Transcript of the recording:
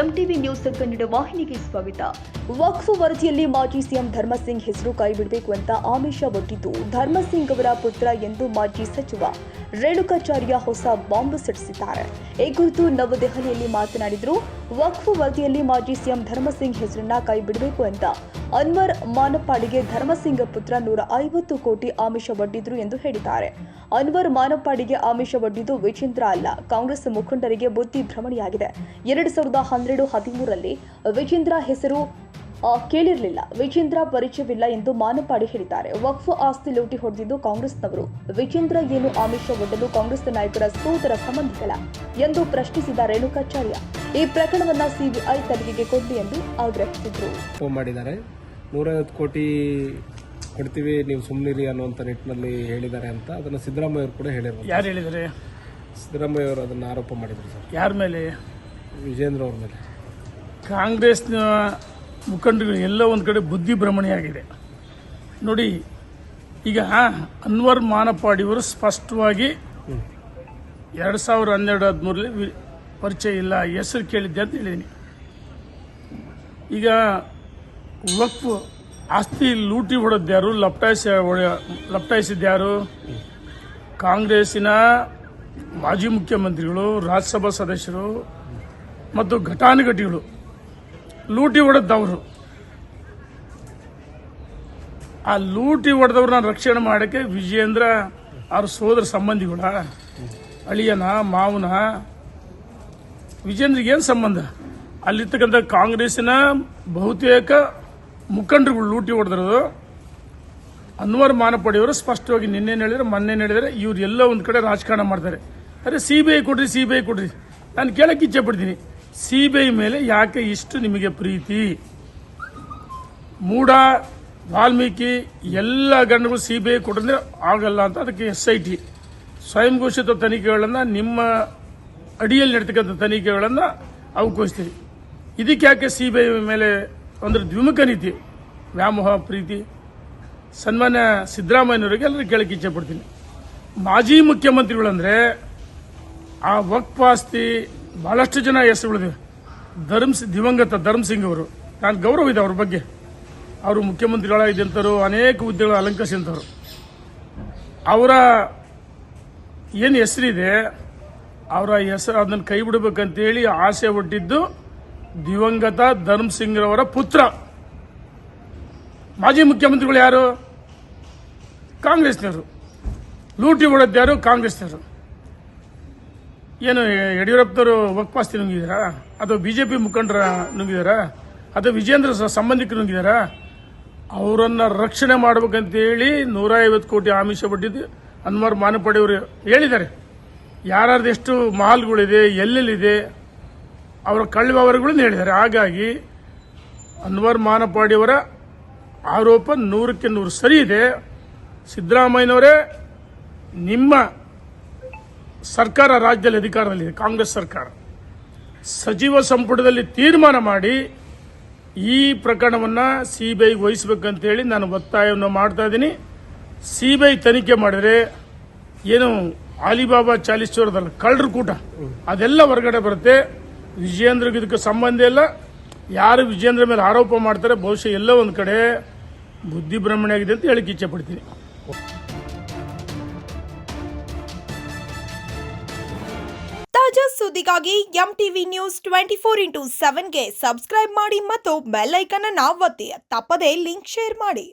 MTV news Kannada ವಾಹಿನಿಗೆ ಸ್ವಾಗತ. ವಕ್ಫ್ ವರದಿಯಲ್ಲಿ ಮಾಜಿ ಸಿಎಂ ಧರ್ಮಸಿಂಗ್ ಹೆಸರು ಕೈಬಿಡಬೇಕು ಅಂತ ಆಮಿಷ ಒಡ್ಡಿದ್ದು ಧರ್ಮಸಿಂಗ್ ಅವರ ಪುತ್ರ ಎಂದು ಮಾಜಿ ಸಚಿವ ರೇಣುಕಾಚಾರ್ಯ ಹೊಸ ಬಾಂಬ್ ಸಿಡಿಸಿದ್ದಾರೆ. ಈ ಕುರಿತು ನವದೆಹಲಿಯಲ್ಲಿ ಮಾತನಾಡಿದರು, ವಕ್ಫ್ ವರದಿಯಲ್ಲಿ ಮಾಜಿ ಸಿಎಂ ಧರ್ಮಸಿಂಗ್ ಹೆಸರನ್ನ ಕೈಬಿಡಬೇಕು ಅಂತ ಅನ್ವರ್ ಮಾನಪ್ಪಾಡಿಗೆ ಧರ್ಮಸಿಂಗ ಪುತ್ರ ನೂರ ಐವತ್ತು ಕೋಟಿ ಆಮಿಷ ಒಡ್ಡಿದ್ರು ಎಂದು ಹೇಳಿದ್ದಾರೆ. ಅನ್ವರ್ ಮಾನಪ್ಪಾಡಿಗೆ ಆಮಿಷ ಒಡ್ಡಿದ್ದು ವಿಚಿತ್ರ ಅಲ್ಲ. ಕಾಂಗ್ರೆಸ್ ಮುಖಂಡರಿಗೆ ಬುದ್ಧಿ ಭ್ರಮಣಿಯಾಗಿದೆ. ಎರಡು ಸಾವಿರದ ಹನ್ನೆರಡು ಹದಿಮೂರರಲ್ಲಿ ವಿಜೇಂದ್ರ ಹೆಸರು ಕೇಳಿರಲಿಲ್ಲ. ವಿಜೇಂದ್ರ ಪರಿಚಯವಿಲ್ಲ ಎಂದು ಮಾನಪ್ಪಾಡಿ ಹೇಳಿದ್ದಾರೆ. ವಕ್ಫ್ ಆಸ್ತಿ ಲೂಟಿ ಹೊಡೆದಿದ್ದು ಕಾಂಗ್ರೆಸ್ನವರು. ವಿಜೇಂದ್ರ ಏನು ಆಮಿಷ ಒಡ್ಡಲು ಕಾಂಗ್ರೆಸ್ ನಾಯಕರ ಸೋದರ ಸಂಬಂಧಿಗಳ ಎಂದು ಪ್ರಶ್ನಿಸಿದ ರೇಣುಕಾಚಾರ್ಯ. ಈ ಪ್ರಕರಣವನ್ನ ಸಿಬಿಐ ತನಿಖೆಗೆ ಕೊಡಲಿ ಎಂದು ಆಗ್ರಹಿಸಿದ್ರು. ಫೋನ್ ಮಾಡಿದ್ದಾರೆ. ನೂರೈವತ್ತು ಕೋಟಿ ಕೊಡ್ತೀವಿ ನೀವು ಸುಮ್ಮನಿರಿ ಅನ್ನುವಂಥ ನಿಟ್ಟಿನಲ್ಲಿ ಹೇಳಿದ್ದಾರೆ ಅಂತ. ಅದನ್ನು ಸಿದ್ದರಾಮಯ್ಯ ಅವರು ಕೂಡ ಹೇಳಿದ್ರು ಯಾರು ಹೇಳಿದ್ದಾರೆ ಸಿದ್ದರಾಮಯ್ಯ ಅವರು ಅದನ್ನು ಆರೋಪ ಮಾಡಿದರು ಸರ್. ಯಾರ ಮೇಲೆ? ವಿಜೇಂದ್ರ ಅವ್ರ ಮೇಲೆ. ಕಾಂಗ್ರೆಸ್ನ ಮುಖಂಡಗಳು ಎಲ್ಲ ಒಂದು ಕಡೆ ಬುದ್ಧಿ ಭ್ರಮಣೆಯಾಗಿದೆ. ನೋಡಿ ಈಗ ಅನ್ವರ್ ಮಾನಪಾಡಿಯವರು ಸ್ಪಷ್ಟವಾಗಿ ಎರಡು ಸಾವಿರ ಹನ್ನೆರಡು ಹದಿಮೂರಲ್ಲಿ ವಿ- ಪರಿಚಯ ಇಲ್ಲ, ಹೆಸರು ಕೇಳಿದ್ದೆ ಅಂತ ಹೇಳಿದ್ದೀನಿ ಈಗ ವಕ್ಫ್, ಆಸ್ತಿ ಲೂಟಿ ಹೊಡೆದ್ಯಾರು ಲಪ್ಟಾಯಿಸ ಲಪ್ಟಾಯಿಸಿದ್ಯಾರು ಕಾಂಗ್ರೆಸ್ಸಿನ ಮಾಜಿ ಮುಖ್ಯಮಂತ್ರಿಗಳು, ರಾಜ್ಯಸಭಾ ಸದಸ್ಯರು ಮತ್ತು ಘಟಾನುಘಟಿಗಳು ಲೂಟಿ ಹೊಡೆದವರು ಆ ಲೂಟಿ ಹೊಡೆದವ್ರನ್ನ ರಕ್ಷಣೆ ಮಾಡೋಕ್ಕೆ ವಿಜಯೇಂದ್ರ ಅವ್ರ ಸೋದರ ಸಂಬಂಧಿಗಳ, ಅಳಿಯನ, ಮಾವನ ವಿಜೇಂದ್ರಿಗೆ ಏನು ಸಂಬಂಧ? ಅಲ್ಲಿರ್ತಕ್ಕಂಥ ಕಾಂಗ್ರೆಸ್ಸಿನ ಬಹುತೇಕ ಮುಖಂಡರುಗಳು ಲೂಟಿ ಹೊಡೆದಿರೋದು ಅನ್ವರ್ ಮಾನಪಡಿಯವರು ಸ್ಪಷ್ಟವಾಗಿ ನಿನ್ನೆ ಹೇಳಿದ್ರೆ, ಮೊನ್ನೆ ಹೇಳಿದರೆ ಇವ್ರು ಎಲ್ಲ ಒಂದು ಕಡೆ ರಾಜಕಾರಣ ಮಾಡ್ತಾರೆ. ಅರೆ, ಸಿ ಬಿ ಐ ಕೊಡ್ರಿ, ಸಿ ಬಿ ಐ ಕೊಡ್ರಿ. ನಾನು ಕೇಳಕ್ಕೆ ಇಚ್ಛೆ ಪಡ್ತೀನಿ. ಸಿ ಬಿ ಐ ಮೇಲೆ ಯಾಕೆ ಇಷ್ಟು ನಿಮಗೆ ಪ್ರೀತಿ? ಮೂಡ ವಾಲ್ಮೀಕಿ, ಎಲ್ಲ ಗಂಡಗಳು ಸಿ ಬಿ ಐ ಆಗಲ್ಲ ಅಂತ ಅದಕ್ಕೆ ಎಸ್ ಐ ಟಿ. ಸ್ವಯಂ ಘೋಷಿತ ತನಿಖೆಗಳನ್ನು ನಿಮ್ಮ ಅಡಿಯಲ್ಲಿ ನಡ್ತಕ್ಕಂಥ ತನಿಖೆಗಳನ್ನು ಅವಕಾಶಿಸ್ತೀವಿ ಇದಕ್ಕೆ ಯಾಕೆ ಸಿ ಬಿ ಐ ಮೇಲೆ ಅಂದ್ರೆ ದ್ವಿಮುಖ ನೀತಿ, ವ್ಯಾಮೋಹ, ಪ್ರೀತಿ, ಸನ್ಮಾನ್ಯ ಸಿದ್ದರಾಮಯ್ಯನವರಿಗೆ ಎಲ್ಲರೂ ಕೇಳಕ್ಕೆ ಇಚ್ಛೆ ಪಡ್ತೀನಿ. ಮಾಜಿ ಮುಖ್ಯಮಂತ್ರಿಗಳಂದರೆ ಆ ವಕ್ಫ್ ಆಸ್ತಿ ಭಾಳಷ್ಟು ಜನ ಹೆಸರುಗಳಿದೆ ಧರ್ಮ್ ದಿವಂಗತ ಧರ್ಮ್ ಸಿಂಗ್ ಅವರು. ನಾನು ಗೌರವ ಇದೆ ಅವ್ರ ಬಗ್ಗೆ. ಅವರು ಮುಖ್ಯಮಂತ್ರಿಗಳಾಗಿದ್ದಂಥವ್ರು ಅನೇಕ ಹುದ್ದೆಗಳು ಅಲಂಕರಿಸಿದಂಥವ್ರು ಅವರ ಏನು ಹೆಸರಿದೆ ಅವರ ಹೆಸರು ಅದನ್ನು ಕೈ ಬಿಡಬೇಕಂತೇಳಿ ಆಸೆ ಹೊಟ್ಟಿದ್ದು ದಿವಂಗತ ಧರ್ಮ್ ಸಿಂಗ್ ರವರ ಪುತ್ರ. ಮಾಜಿ ಮುಖ್ಯಮಂತ್ರಿಗಳು ಯಾರು? ಕಾಂಗ್ರೆಸ್ನವರು. ಲೂಟಿ ಹೊಡೆದ್ಯಾರು ಕಾಂಗ್ರೆಸ್ನವರು. ಏನು, ಯಡಿಯೂರಪ್ಪನವರು ವಕ್ಪಾಸ್ತಿ ನುಂಗಿದಾರಾ? ಅಥವಾ ಬಿಜೆಪಿ ಮುಖಂಡರ ನುಂಗಿದಾರಾ? ಅಥವಾ ವಿಜೇಂದ್ರ ಸಂಬಂಧಿಕರು ನುಂಗಿದಾರಾ? ಅವರನ್ನು ರಕ್ಷಣೆ ಮಾಡ್ಬೇಕಂತೇಳಿ ನೂರ ಐವತ್ತು ಕೋಟಿ ಆಮಿಷ ಪಟ್ಟಿದ್ದು ಅನ್ವರ್ ಮಾನಪಡೆಯವರು ಹೇಳಿದ್ದಾರೆ. ಯಾರ್ಯಾರ್ದು ಎಷ್ಟು ಮಾಲ್ಗಳಿದೆ ಎಲ್ಲೆಲ್ಲಿದೆ, ಅವರ ಕಳ್ಳ ಹೇಳಿದ್ದಾರೆ. ಹಾಗಾಗಿ ಅನ್ವರ್ ಮಾನಪಾಡಿಯವರ ಆರೋಪ ನೂರಕ್ಕೆ ನೂರು ಸರಿ ಇದೆ. ಸಿದ್ದರಾಮಯ್ಯನವರೇ ನಿಮ್ಮ ಸರ್ಕಾರ ರಾಜ್ಯದಲ್ಲಿ ಅಧಿಕಾರದಲ್ಲಿದೆ ಕಾಂಗ್ರೆಸ್ ಸರ್ಕಾರ. ಸಚಿವ ಸಂಪುಟದಲ್ಲಿ ತೀರ್ಮಾನ ಮಾಡಿ ಈ ಪ್ರಕರಣವನ್ನು ಸಿ ಬಿ ಐಗೆ ವಹಿಸಬೇಕಂತೇಳಿ ನಾನು ಒತ್ತಾಯವನ್ನು ಮಾಡ್ತಾ ಇದ್ದೀನಿ. ಸಿ ಬಿ ಐ ತನಿಖೆ ಮಾಡಿದರೆ ಏನು ಅಲಿಬಾಬಾ ಚಾಲಿಸ್ವರದಲ್ಲ, ಕಳ್ಳರ ಕೂಟ. ಅದೆಲ್ಲ ಹೊರಗಡೆ ಬರುತ್ತೆ. ವಿಜಯೇಂದ್ರಗೆ ಇದಕ್ಕೆ ಸಂಬಂಧ ಇಲ್ಲ. ಯಾರು ವಿಜಯೇಂದ್ರ ಮೇಲೆ ಆರೋಪ ಮಾಡ್ತಾರೆ, ಬಹುಶಃ ಎಲ್ಲ ಒಂದು ಕಡೆ ಬುದ್ಧಿ ಭ್ರಮಣೆ ಆಗಿದೆ ಅಂತ ಹೇಳಕ್ಕೆ ಇಚ್ಛೆ ಪಡ್ತೀನಿ. ತಾಜಾ ಸುದ್ದಿಗಾಗಿ M TV news twenty four into ಸೆವೆನ್ಗೆ subscribe ಮಾಡಿ ಮತ್ತು ಬೆಲ್ ಐಕನ್ ಅನ್ನು ಒತ್ತಿ. ತಪ್ಪದೇ ಲಿಂಕ್ ಶೇರ್ ಮಾಡಿ.